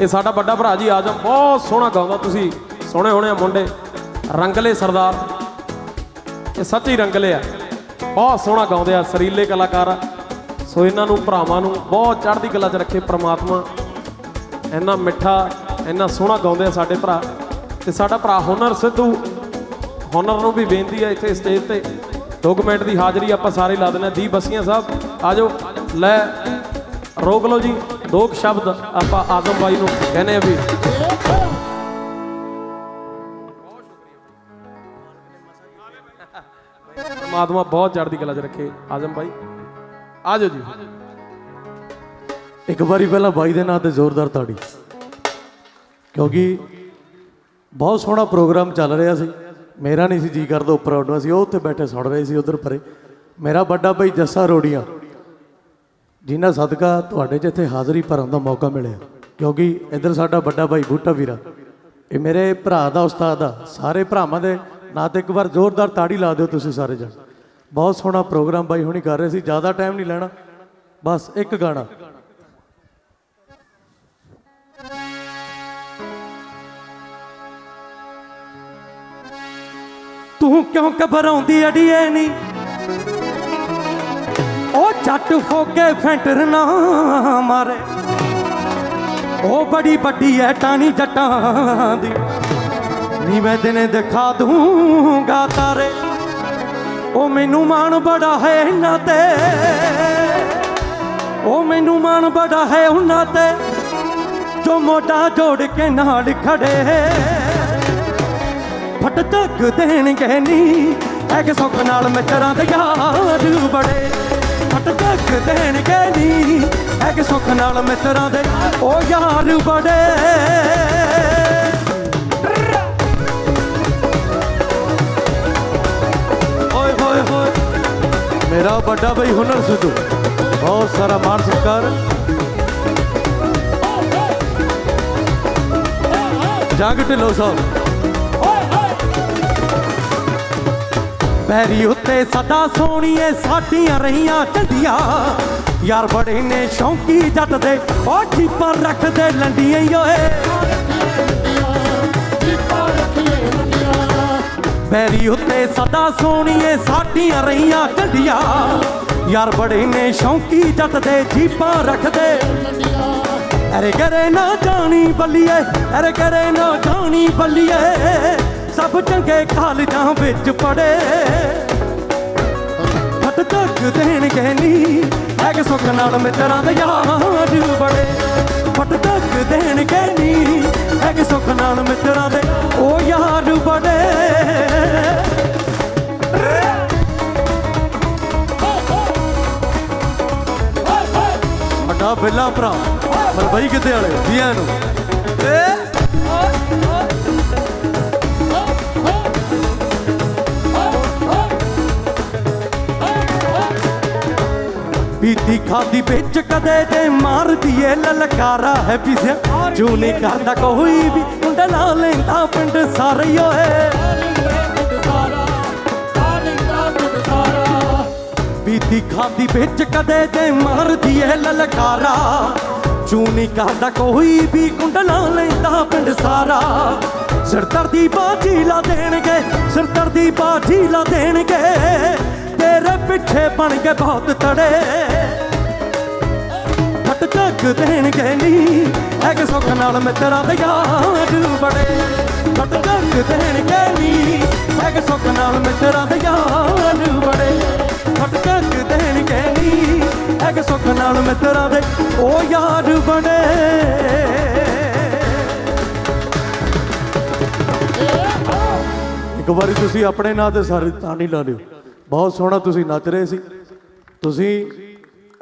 ਇਹ ਸਾਡਾ ਵੱਡਾ ਭਰਾ ਜੀ ਆਜਮ, ਬਹੁਤ ਸੋਹਣਾ ਗਾਉਂਦਾ ਤੁਸੀਂ। ਸੋਹਣੇ ਹੋਣੇ ਆ ਮੁੰਡੇ। ਰੰਗਲੇ ਸਰਦਾਰ। ਇਹ ਸੱਚੀ ਰੰਗਲੇ ਆ। ਬਹੁਤ ਸੋਹਣਾ ਗਾਉਂਦੇ ਆ, ਸਰੀਲੇ ਕਲਾਕਾਰ ਆ। ਸੋ ਇਹਨਾਂ ਨੂੰ, ਭਰਾਵਾਂ ਨੂੰ ਬਹੁਤ ਚੜ੍ਹਦੀ ਕਲਾ 'ਚ ਰੱਖੇ ਪ੍ਰਮਾਤਮਾ। ਇੰਨਾ ਮਿੱਠਾ, ਇੰਨਾ ਸੋਹਣਾ ਗਾਉਂਦੇ ਆ ਸਾਡੇ ਭਰਾ। ਤੇ ਸਾਡਾ ਭਰਾ ਹੁਨਰ ਸਿੱਧੂ, ਹੁਨਰ ਨੂੰ ਵੀ ਬੇਨਤੀ ਆ ਇੱਥੇ ਸਟੇਜ ਤੇ। 2 ਮਿੰਟ ਦੀ ਹਾਜ਼ਰੀ ਆਪਾਂ ਸਾਰੇ ਲਾ ਦਿੰਦੇ ਹਾਂ ਦੀ ਬਸੀਆਂ ਸਾਹਿਬ ਆਜੋ ਲੈ, ਰੋਕ ਲਓ ਜੀ। ਦੋ ਸ਼ਬਦ ਆਪਾਂ ਆਜ਼ਮ ਬਾਈ ਨੂੰ ਕਹਿੰਦੇ ਆ ਵੀ ਪਰਮਾਤਮਾ ਬਹੁਤ ਚੜ੍ਹਦੀ ਕਲਾ 'ਚ ਰੱਖੇ ਆਜ਼ਮ ਬਾਈ। ਆ ਜਾਓ ਜੀ। ਇੱਕ ਵਾਰੀ ਪਹਿਲਾਂ ਬਾਈ ਦੇ ਨਾਂ ਤੇ ਜ਼ੋਰਦਾਰ ਤਾੜੀ। ਕਿਉਂਕਿ ਬਹੁਤ ਸੋਹਣਾ ਪ੍ਰੋਗਰਾਮ ਚੱਲ ਰਿਹਾ ਸੀ। ਮੇਰਾ ਨਹੀਂ ਸੀ ਜੀ ਕਰਦਾ, ਉੱਪਰ ਉੱਡਣਾ ਸੀ। ਉਹ ਉੱਥੇ ਬੈਠੇ ਸੁਣ ਰਹੇ ਸੀ ਉਧਰ ਪਰੇ। ਮੇਰਾ ਵੱਡਾ ਭਾਈ ਜੱਸਾ ਰੋੜੀਆਂ। ਜਿਨ੍ਹਾਂ ਸਦਕਾ ਤੁਹਾਡੇ 'ਚ ਇੱਥੇ ਹਾਜ਼ਰੀ ਭਰਨ ਦਾ ਮੌਕਾ ਮਿਲਿਆ, ਕਿਉਂਕਿ ਇੱਧਰ ਸਾਡਾ ਵੱਡਾ ਭਾਈ ਬੂਟਾ ਵੀਰਾ, ਇਹ ਮੇਰੇ ਭਰਾ ਦਾ ਉਸਤਾਦ ਆ, ਸਾਰੇ ਭਰਾਵਾਂ ਦੇ ਨਾਂ ਤੇ ਇੱਕ ਵਾਰ ਜ਼ੋਰਦਾਰ ਤਾੜੀ ਲਾ ਦਿਓ ਤੁਸੀਂ ਸਾਰੇ ਜਣ। ਬਹੁਤ ਸੋਹਣਾ ਪ੍ਰੋਗਰਾਮ ਬਾਈ ਹੁਣੀ ਕਰ ਰਹੇ ਸੀ, ਜ਼ਿਆਦਾ ਟਾਈਮ ਨਹੀਂ ਲੈਣਾ, ਬਸ ਇੱਕ ਗਾਣਾ। ਤੂੰ ਕਿਉਂ ਘਬਰਾਉਂਦੀ ਅੜੀਏ ਨਹੀਂ ਉਹ ਫੋਕੇ ਫੈਂਟਰ ਨਾ ਮਾਰੇ। ਉਹ ਬੜੀ ਵੱਡੀ ਐ ਟਾਣੀ ਜੱਟਾਂ ਦੀ। ਨੀ ਮੈਂ ਦਿਨੇ ਦਿਖਾ ਦੂੰਗਾ ਤਾਰੇ। ਉਹ ਮੈਨੂੰ ਮਾਣ ਬੜਾ ਹੈ ਇਹਨਾਂ ਤੇ। ਉਹ ਮੈਨੂੰ ਮਾਣ ਬੜਾ ਹੈ ਉਹਨਾਂ ਤੇ। ਜੋ ਮੋਟਾ ਜੋੜ ਕੇ ਨਾਲ ਖੜੇ। ਫਟ ਤੱਕ ਦੇਣਗੇ ਨੀ। ਐ ਕਿ ਸੁੱਖ ਨਾਲ ਮਿੱਤਰਾਂ ਦੇ ਯਾਰ ਬੜੇ। ਫਟ ਤੱਕ ਦੇਣਗੇ ਨੀ ਐ ਕਿ ਸੁੱਖ ਨਾਲ ਮਿੱਤਰਾਂ ਦੇ ਉਹ ਯਾਰ ਬੜੇ ਓਏ ਹੋਏ ਹੋਏ ਮੇਰਾ ਵੱਡਾ ਬਈ ਹੁਨਰ ਸਿੱਧੂ, ਬਹੁਤ ਸਾਰਾ ਮਾਣ ਸਤਿਕਾਰ। ਜੰਗ ਢਿੱਲੋਂ ਸਾਹਿਬ। ਪੈਰੀ ਉੱਤੇ ਸਦਾ ਸੋਹਣੀਏ, ਸਾਡੀਆਂ ਰਹੀਆਂ ਝੰਡੀਆਂ ਯਾਰ ਬੜੇ ਨੇ ਸ਼ੌਂਕੀ ਜੱਟ ਦੇ ਉਹ ਚੀਪਾਂ ਰੱਖਦੇ ਲੰਡੀਆਂ ਈ ਓਏ। ਪੈਰੀ ਉੱਤੇ ਸਦਾ ਸੋਹਣੀਏ, ਸਾਡੀਆਂ ਰਹੀਆਂ ਝੰਡੀਆਂ ਯਾਰ ਬੜੇ ਨੇ ਸ਼ੌਂਕੀ ਜੱਟ ਦੇ, ਜੀਪਾਂ ਰੱਖਦੇ। ਅਰੇ ਕਰੇ ਨਾ ਜਾਣੀ ਬੱਲੀਏ, ਅਰੇ ਕਰੇ ਨਾ ਜਾਣੀ ਬੱਲੀਏ। ਸਭ ਚੰਗੇ ਕਾਲਜਾਂ ਵਿੱਚ ਪੜੇ ਨੀ ਸੁੱਖ ਨਾਲ ਮਿੱਤਰਾਂ ਦੇ ਯਾਰ ਬੜੇ। ਫਟ ਤੱਕ ਦੇਣਗੇ ਨੀ ਹੈ ਸੁੱਖ ਨਾਲ ਮਿੱਤਰਾਂ ਦੇ ਉਹ ਯਾਰ ਬੜੇ। ਵੱਡਾ ਬਿੱਲਾ ਭਰਾ ਮਲਬਈ ਕਿੱਥੇ ਵਾਲੇ ਜੀਆਂ ਨੂੰ। ਪੀਤੀ ਖਾਦੀ ਵਿੱਚ ਕਦੇ ਤੇ ਮਾਰਦੀ ਏ ਲਲਕਾਰਾ ਹੈ ਪਿਸੇ ਜੋ ਨਹੀਂ ਕਰਦਾ ਕੋਈ ਵੀ ਮੁੰਡਾ ਲਾ ਲੈਂਦਾ, ਪਿੰਡ ਸਾਰੇ ਓਏ। ਪੀਤੀ ਖਾਦੀ ਵਿੱਚ ਕਦੇ ਤੇ ਮਾਰਦੀ ਏ ਲਲਕਾਰਾ। ਚੂਨੀ ਕਰਦਾ ਕੋਈ ਵੀ ਕੁੰਡਲਾ ਲੈਂਦਾ, ਪਿੰਡ ਸਾਰਾ। ਸਿਰਦਰ ਦੀ ਬਾਜੀ ਲਾ ਦੇਣਗੇ ਸਿਰਦਰ ਦੀ ਬਾਜੀ ਲਾ ਦੇਣਗੇ। ਤੇਰੇ ਪਿੱਛੇ ਬਣ ਕੇ ਬਹੁਤ ਤੜੇ। ਫਟ ਚੱਕ ਦੇਣਗੇ ਨੀ ਐ ਸੁੱਖ ਨਾਲ ਮਿੱਤਰਾਂ ਦੇ ਯਾਰ ਬੜੇ। ਫਟ ਚੱਕ ਦੇਣਗੇ ਨੀ ਐ ਸੁੱਖ ਨਾਲ ਮਿੱਤਰਾਂ ਦੇ ਯਾਰ ਬੜੇ। ਫਟ ਚੱਕ ਦੇਣਗੇ ਨੀ ਐ ਸੁੱਖ ਨਾਲ ਮਿੱਤਰਾਂ ਦੇ ਉਹ ਯਾਰ ਬੜੇ। ਇੱਕ ਵਾਰੀ ਤੁਸੀਂ ਆਪਣੇ ਨਾਂ ਤੇ ਸਾਰੇ ਤਾਣੀ ਲਾ ਲਿਓ। ਬਹੁਤ ਸੋਹਣਾ ਤੁਸੀਂ ਨੱਚ ਰਹੇ ਸੀ। ਤੁਸੀਂ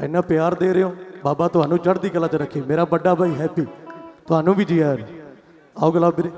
ਇੰਨਾ ਪਿਆਰ ਦੇ ਰਹੇ ਹੋ। ਬਾਬਾ, ਤੁਹਾਨੂੰ ਚੜ੍ਹਦੀ ਕਲਾ 'ਚ ਰੱਖੇ ਮੇਰਾ ਵੱਡਾ ਭਾਈ ਹੈਪੀ, ਤੁਹਾਨੂੰ ਵੀ ਜੀ ਆਇਆਂ ਨੂੰ। ਆਓ ਗੁਲਾਬ ਵੀਰੇ